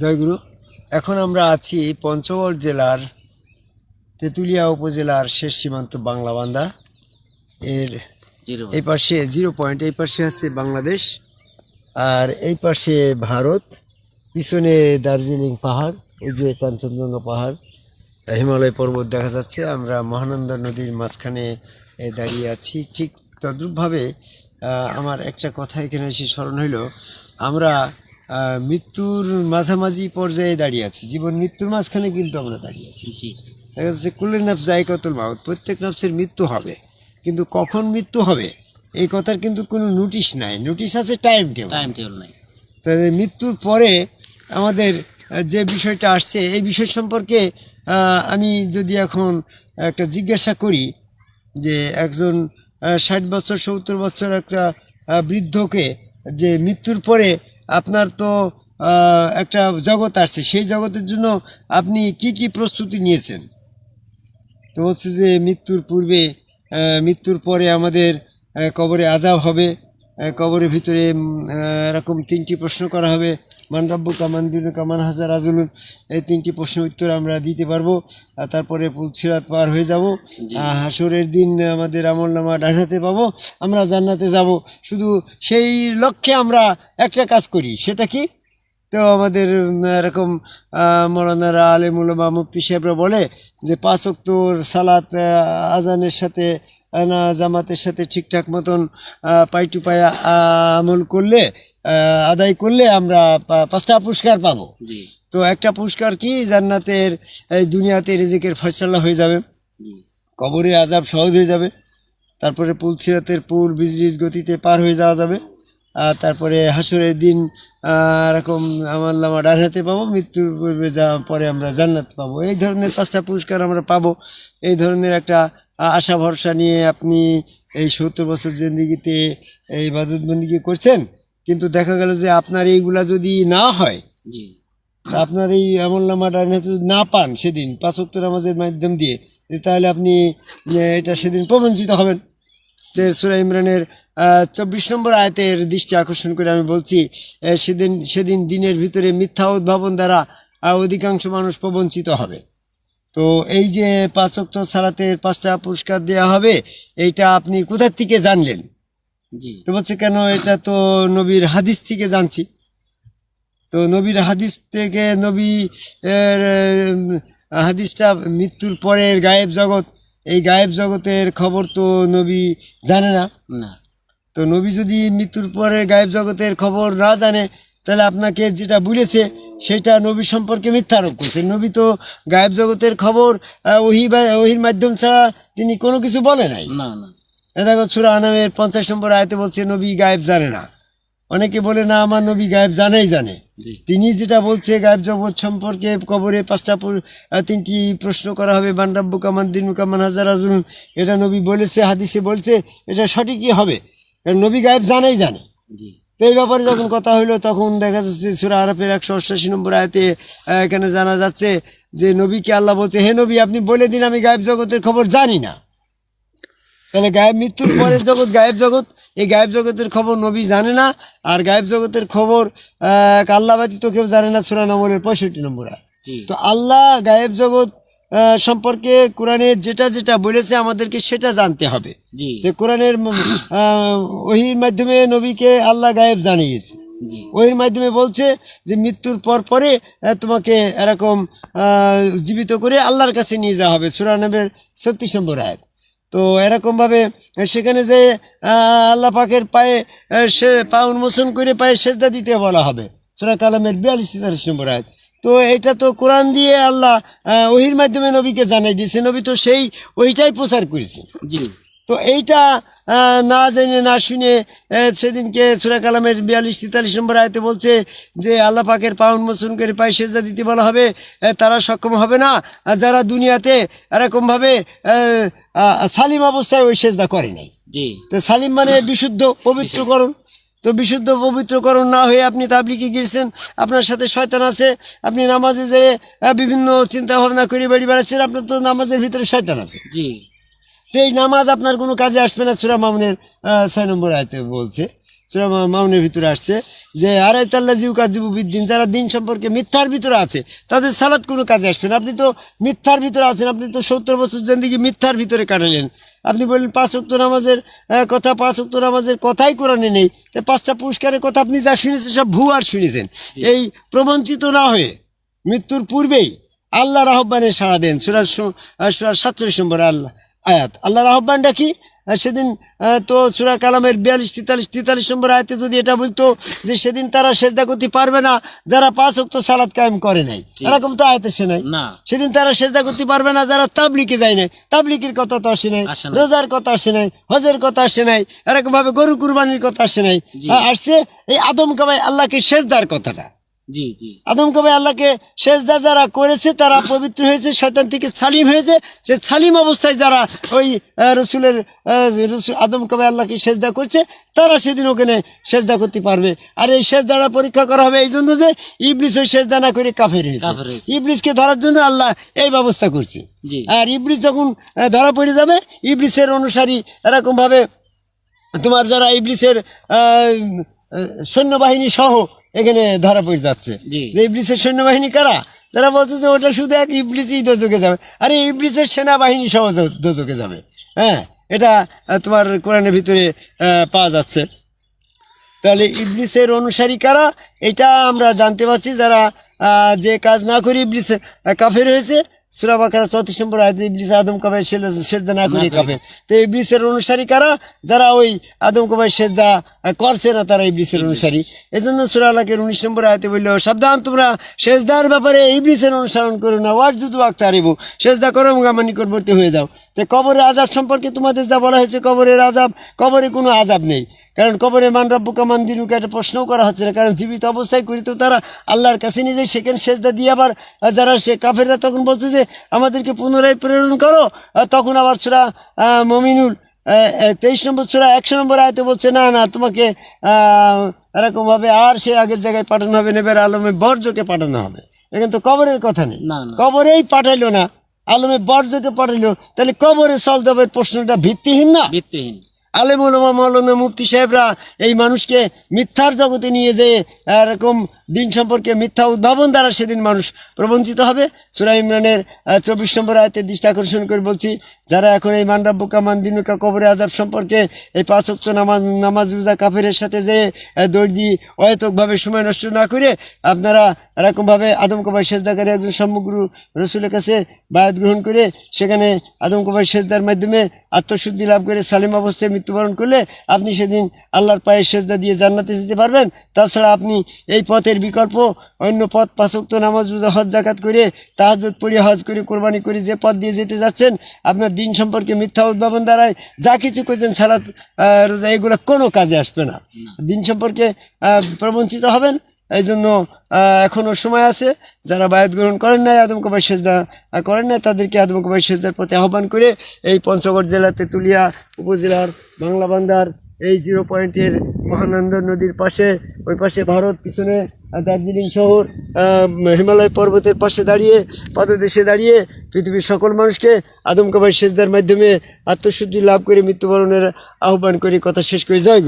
জয়গুরু। এখন আমরা আছি পঞ্চগড় জেলার তেঁতুলিয়া উপজেলার শেষ সীমান্ত বাংলাবান্ধা এর এই পাশে জিরো পয়েন্ট এই পাশে আছে বাংলাদেশ আর এই পাশে ভারত পিছনে দার্জিলিং পাহাড় এই যে কাঞ্চনজঙ্ঘা পাহাড় হিমালয় পর্বত দেখা যাচ্ছে। আমরা মহানন্দা নদীর মাঝখানে দাঁড়িয়ে আছি। ঠিক তদ্রূপভাবে আমার একটা কথা এখানে এসে স্মরণ হইল আমরা মৃত্যুর মাঝামাঝি পর্যায়ে দাঁড়িয়ে আছি। জীবন মৃত্যুর মাঝখানে কিন্তু আমরা দাঁড়িয়ে আছি। জি। দেখা যাচ্ছে কুলের নাফ জায়গাতুল মাউত প্রত্যেক নাফসের মৃত্যু হবে। কিন্তু কখন মৃত্যু হবে এই কথার কিন্তু কোনো নোটিশ নাই। নোটিশ আছে টাইম টেবিল টাইম টেবিল নাই। তাহলে মৃত্যুর পরে আমাদের যে বিষয়টা আসছে এই বিষয় সম্পর্কে আমি যদি এখন একটা জিজ্ঞাসা করি যে একজন ষাট বছর সত্তর বছর একটা বৃদ্ধকে যে মৃত্যুর পরে আপনার তো একটা জগৎ আসছে। সেই জগতের জন্য আপনি কি কি প্রস্তুতি নিয়েছেন? তো হচ্ছে যে মৃত্যুর পূর্বে মৃত্যুর পরে আমাদের কবরে আজাব হবে। কবরের ভিতরে এরকম তিনটি প্রশ্ন করা হবে। মান রব্বু কামান দিনু কামান হাজার আজুলুন এই তিনটি প্রশ্ন উত্তর আমরা দিতে পারব। আর তারপরে পুলছিরাত পার হয়ে যাব। হাসরের দিন আমাদের আমল নামা ডাকাতে পাবো। আমরা জান্নাতে যাব। শুধু সেই লক্ষ্যে আমরা একটা কাজ করি সেটা কি? তো আমাদের এরকম আহ, মৌলানারা আলেমুলমা মুফতি সাহেবরা বলে যে পাঁচ অক্তর সালাত আজানের সাথে জামাতের সাথে ঠিকঠাক মতন পাই টু পায়ে আহ, আমল করলে আদায় করলে আমরা পাঁচটা পুরস্কার পাবো। তো একটা পুরস্কার কি? জান্নাতের দুনিয়াতে রিজিকের ফয়সালা হয়ে যাবে। কবরের আজাব সহজ হয়ে যাবে। তারপরে পুল সিরাতের পুল বিজলির গতিতে পার হয়ে যাওয়া যাবে। আর তারপরে হাসরের দিন এরকম আমার লামা ডান হাতে পাবো মৃত্যুর পূর্বে যা পরে আমরা জান্নাত পাবো। এই ধরনের পাঁচটা পুরস্কার আমরা পাবো। এই ধরনের একটা আশা ভরসা নিয়ে আপনি এই সত্তর বছর জিন্দিগিতে এই বাদত বন্দিকে করছেন কিন্তু দেখা গেল যে আপনার এইগুলা যদি না হয় আপনার এই আমল নামাটা যদি না পান সেদিন পাঁচ উত্তর আমাদের মাধ্যম দিয়ে তাহলে আপনি এটা সেদিন প্রবঞ্চিত হবেন। যে সুরা ইমরানের চব্বিশ নম্বর আয়তের দৃষ্টি আকর্ষণ করে আমি বলছি সেদিন সেদিন দিনের ভিতরে মিথ্যা উদ্ভাবন দ্বারা অধিকাংশ মানুষ প্রবঞ্চিত হবে। তো এই যে পাঁচ অক্ত সালাতের পাঁচটা পুরস্কার দেওয়া হবে এইটা আপনি কোথার থেকে জানলেন? তো বলছে কেন এটা তো নবীর হাদিস থেকে জানছি। তো নবীর হাদিস থেকে নবী হাদিসটা মৃত্যুর পরের গায়েব জগৎ এই গায়েব জগতের খবর তো নবী জানে না। না। তো নবী যদি মৃত্যুর পরে গায়েব জগতের খবর না জানে তাহলে আপনাকে যেটা বলেছে সেটা নবী সম্পর্কে মিথ্যা আরোপ করছে। নবী তো গায়েব জগতের খবর ওহি বা- ওহির মাধ্যম ছাড়া তিনি কোনো কিছু বলে নাই। না না। দেখো সুরা আনামের পঞ্চাশ নম্বর আয়তে বলছে নবী গায়েব জানে না। অনেকে বলে না আমার নবী গায়েব জানেই জানে। তিনি যেটা বলছে গায়েব জগৎ সম্পর্কে কবরে পাঁচটা তিনটি প্রশ্ন করা হবে বান্ডাব্বু কামান দিন কামান হাজার আজুন এটা নবী বলেছে হাদিসে বলছে এটা সঠিকই হবে। নবী গায়েব জানেই জানে। জি। তো এই ব্যাপারে যখন কথা হইল তখন দেখা যাচ্ছে সুরা আরফের একশো অষ্টাশি নম্বর আয়তে এখানে জানা যাচ্ছে যে নবীকে আল্লাহ বলছে হে নবী আপনি বলে দিন আমি গায়েব জগতের খবর জানি না। তাহলে গায়েব মৃত্যুর পরের জগৎ গায়েব জগৎ। এই গায়েব জগতের খবর নবী জানে না আর গায়েব জগতের খবর আহ, আল্লাহ ব্যতীত কেউ জানে না সুরা নম্বরের পঁয়ষট্টি নম্বর আয় তো আল্লাহ গায়েব জগৎ সম্পর্কে কোরআনে যেটা যেটা বলেছে আমাদেরকে সেটা জানতে হবে। যে কোরআনের ওহির মাধ্যমে নবীকে আল্লাহ গায়েব জানিয়েছে। জি। ওহির মাধ্যমে বলছে যে মৃত্যুর পর পরে তোমাকে এরকম জীবিত করে আল্লাহর কাছে নিয়ে যাওয়া হবে। সুরানবের ছত্রিশ নম্বর আয়াত। তো এরকমভাবে সেখানে যে আল্লাহ পাকের পায়ে সে পা উন্মোচন করে পায়ে সেজদা দিতে বলা হবে। সুরা কালামের বিয়াল্লিশ তেতাল্লিশ নম্বর আয়াত। তো এটা তো কোরআন দিয়ে আল্লাহ ওহির মাধ্যমে নবীকে জানাই দিয়েছে। নবী তো সেই ওইটাই প্রচার করেছে। জি। তো এইটা না জেনে না শুনে সেদিনকে সুরা কালামের বিয়াল্লিশ তেতাল্লিশ নম্বর আয়তে বলছে যে আল্লাহ পাকের পা উন্মোচন করে পায়ে সেজদা দিতে বলা হবে তারা সক্ষম হবে না। আর যারা দুনিয়াতে এরকমভাবে সালিম অবস্থায় ওই সেজদা করে নাই। জি। তো সালিম মানে বিশুদ্ধ পবিত্রকরণ। তো বিশুদ্ধ পবিত্রকরণ না হয়ে আপনি তাবলিকে গিয়েছেন আপনার সাথে শয়তান আছে আপনি নামাজে যে বিভিন্ন চিন্তা ভাবনা করে বাড়ি বেড়াচ্ছেন আপনার তো নামাজের ভিতরে শয়তান আছে। জি। তো এই নামাজ আপনার কোনো কাজে আসবে না সুরা মামুনের ছয় নম্বর আয়তে বলছে। মাউনের ভিতরে আসছে যে আরে তাল্লা জিউ কাজিবু বিদ্দিন যারা দিন সম্পর্কে মিথ্যার ভিতরে আছে তাদের সালাদ কোনো কাজে আসবে না। আপনি তো মিথ্যার ভিতরে আছেন আপনি তো সত্তর বছর জিন্দিগি মিথ্যার ভিতরে কাটালেন। আপনি বললেন পাঁচ অক্ট নামাজের কথা পাঁচ অক্ট নামাজের কথাই কোরআনে নেই। তো পাঁচটা পুরস্কারের কথা আপনি যা শুনেছেন সব ভুয়ার শুনেছেন। এই প্রবঞ্চিত না হয়ে মৃত্যুর পূর্বেই আল্লাহর আহ্বানে সাড়া দেন। সুরার সুরার সাতচল্লিশ নম্বর আল্লাহ আয়াত। আল্লাহর আহ্বানটা কি? সেদিন তো সুরা কালামের বিয়াল্লিশ তেতাল্লিশ তেতাল্লিশ নম্বর আয়তে যদি এটা বলতো যে সেদিন তারা সেজদা করতে পারবে না যারা পাঁচ অক্ত সালাদ কায়েম করে নাই। এরকম তো আয়তে সে নাই। সেদিন তারা সেজদা করতে পারবে না যারা তাবলিকে যায় নাই। তাবলিকের কথা তো আসে নাই রোজার কথা আসে নাই হজের কথা আসে নাই এরকম ভাবে গরু কুরবানির কথা আসে নাই। আসছে এই আদম কাবাই আল্লাহকে সেজদার কথাটা। জি জি। আদম কবে আল্লাহকে সেজদা যারা করেছে তারা পবিত্র হয়েছে শয়তান থেকে সালিম হয়েছে। সে সালিম অবস্থায় যারা ওই রসুলের রসুল আদম কবে আল্লাহকে সেজদা করছে তারা সেদিন ওখানে সেজদা করতে পারবে। আর এই সেজদাটা পরীক্ষা করা হবে এই জন্য যে ইবলিস ওই সেজদা না করে কাফের হয়েছে। কাফের হয়েছে। ইবলিসকে ধরার জন্য আল্লাহ এই ব্যবস্থা করছে। আর ইবলিস যখন ধরা পড়ে যাবে ইবলিসের অনুসারী এরকমভাবে তোমার যারা ইবলিসের সৈন্যবাহিনী সহ এখানে ধরা পড়ে যাচ্ছে। যে ইবলিসের সৈন্যবাহিনী কারা? তারা বলছে যে ওটা শুধু এক ইবলিসই দোজকে যাবে। আরে ইবলিসের সেনাবাহিনী সহ দোজকে যাবে। হ্যাঁ এটা তোমার কোরআনের ভিতরে পাওয়া যাচ্ছে। তাহলে ইবলিসের অনুসারী কারা? এটা আমরা জানতে পারছি যারা যে কাজ না করে ইবলিস কাফের হয়েছে। সুরাবাকার চৌত্রিশ নম্বর আয়াতে ইবলিস আদম কবাই সেজদা না করে কাফের তো ইবলিসের অনুসারী কারা যারা ওই আদম কবাই সেজদা করছে না তারা ইবলিসের অনুসারী এজন্য সুরালাকের উনিশ নম্বর আয়াতে বলল সাবধান তোমরা সেজদার ব্যাপারে ইবলিসের অনুসরণ করো না ওয়ার যুদু আক্তা হারিব সেজদা করো আমার নিকটবর্তী হয়ে যাও তো কবরের আজাব সম্পর্কে তোমাদের যা বলা হয়েছে কবরের আজাব কবরে কোনো আজাব নেই কারণ কবরে মান রব্বুকা মান দিনুকা একটা প্রশ্নও করা হচ্ছে না। কারণ জীবিত অবস্থায় করি তো তারা আল্লাহর কাছে নিজে সেখানে সেজদা দিয়ে আবার যারা সে কাফেররা তখন বলছে যে আমাদেরকে পুনরায় প্রেরণ করো। তখন আবার সুরা মমিনুল তেইশ নম্বর সুরা একশো নম্বর আয়তে বলছে না না তোমাকে এরকমভাবে আর সে আগের জায়গায় পাঠানো হবে নেবের আলমে বর্জকে পাঠানো হবে। এখানে তো কবরের কথা নেই। কবরেই পাঠাইলো না আলমে বর্জকে পাঠাইলো। তাহলে কবরে সলজবের প্রশ্নটা ভিত্তিহীন না? ভিত্তিহীন। আলেম মৌলানা মুফতি সাহেবরা এই মানুষকে মিথ্যার জগতে নিয়ে যেয়ে এরকম দিন সম্পর্কে মিথ্যা উদ্ভাবন দ্বারা সেদিন মানুষ প্রবঞ্চিত হবে। সুরা ইমরানের চব্বিশ নম্বর আয়তে দৃষ্টি আকর্ষণ করে বলছি যারা এখন এই মান্ডাব্বুকা মান্দিনুকা কবরে আজাব সম্পর্কে এই পাঁচক্ত নামাজ নামাজ রোজা কাফেরের সাথে যে আহ, দৌড় সময় নষ্ট না করে আপনারা এরকমভাবে আদম কবাই সেজদাকারী একজন সমগ্র রসুলের কাছে বায়াত গ্রহণ করে সেখানে আদম কবাই সেজদার মাধ্যমে আত্মশুদ্ধি লাভ করে সালিম অবস্থায় মৃত্যুবরণ করলে আপনি সেদিন আল্লাহর পায়ের সেজদা দিয়ে জান্নাতে যেতে পারবেন। তাছাড়া আপনি এই পথের বিকল্প অন্য পথ পাঁচক্ত নামাজ রোজা হজ জাকাত করে তাহাজত পড়িয়ে হজ করে কোরবানি করে যে পথ দিয়ে যেতে যাচ্ছেন আপনার দিন সম্পর্কে মিথ্যা উদ্ভাবন দ্বারায় যা কিছু করছেন সালাত রোজা এগুলো কোনো কাজে আসবে না। দিন সম্পর্কে প্রবঞ্চিত হবেন এই জন্য আহ, এখনও সময় আছে। যারা বায়াত গ্রহণ করেন নাই আদম কবাই সেজদা করেন নাই তাদেরকে আদম কবাই সেজদার প্রতি আহ্বান করে এই পঞ্চগড় জেলা তেঁতুলিয়া উপজেলার বাংলা বান্দার এই জিরো পয়েন্টের মহানন্দা নদীর পাশে ওই পাশে ভারত পিছনে দার্জিলিং শহর হিমালয় পর্বতের পাশে দাঁড়িয়ে পদদেশে দাঁড়িয়ে পৃথিবীর সকল মানুষকে আদম কবাই সেজদার মাধ্যমে আত্মশুদ্ধি লাভ করে মৃত্যুবরণের আহ্বান করে। কথা শেষ করে। গুরু।